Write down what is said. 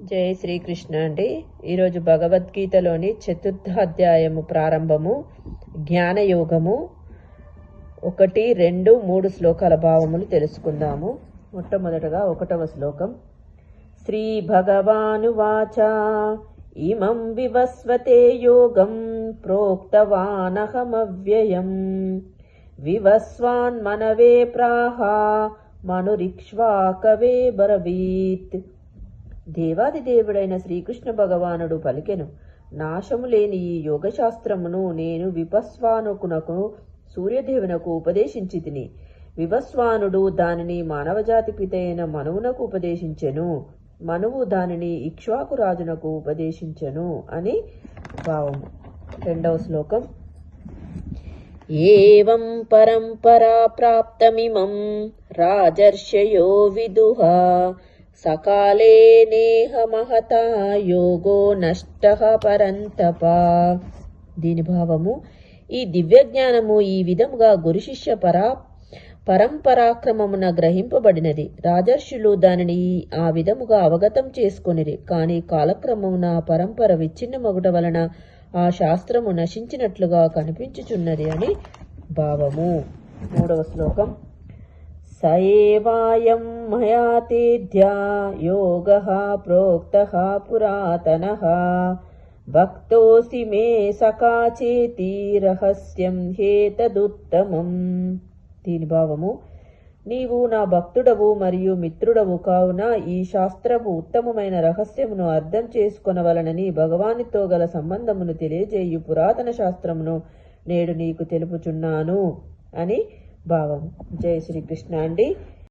జై శ్రీకృష్ణ అండి. ఈరోజు భగవద్గీతలోని చతుర్థ అధ్యాయము ప్రారంభము జ్ఞానయోగము ఒకటి రెండు మూడు శ్లోకాల భావములు తెలుసుకుందాము. మొట్టమొదటగా ఒకటవ శ్లోకం. శ్రీ భగవాను వాచ. ఇమం వివస్వతే యోగం ప్రోక్తవానహమవ్యయం. వివస్వాన్ మనవే ప్రాహ మనురిక్ష్వాకవే బరవీత్ దేవాది దేవుడైన శ్రీకృష్ణ భగవానుడు పలికెను నాశము లేని ఈ యోగశాస్త్రమును నేను విపస్వానుకునకు సూర్యదేవునకు ఉపదేశించి తిని వివస్వానుడు దానిని మానవజాతి పితైన మనువునకు ఉపదేశించెను మనువు దానిని ఇక్ష్వాకు రాజునకు ఉపదేశించెను అని భావము. రెండవ శ్లోకం. ఏవం పరంపరా ప్రాప్తమిమం రాజర్షయో విదుహ సకాలే నేహ మహత యోగో నష్ట పరంతప. దీని భావము ఈ దివ్య జ్ఞానము ఈ విధముగా గురు శిష్య పరా పరంపరాక్రమమున గ్రహింపబడినది. రాజర్షులు దానిని ఆ విధముగా అవగతం చేసుకొనిరి. కాని కాలక్రమమున పరంపర విచ్ఛిన్నమగుట వలన ఆ శాస్త్రము నశించినట్లుగా కనిపించుచున్నది అని భావము. మూడవ శ్లోకం. స ఏవాయం మయా యోగ ప్రోక్త పురాతన భక్తోసి మే సకాచేతి రహస్యం హేతదుత్తమం దీని భావము నీవు నా భక్తుడవు మరియు మిత్రుడవు కావున ఈ శాస్త్రము ఉత్తమమైన రహస్యమును అర్థం చేసుకొనవలనని భగవానితో గల సంబంధమును తెలియజేయు పురాతన శాస్త్రమును నేడు నీకు తెలుపుచున్నాను అని భావం. జై శ్రీకృష్ణ అండి.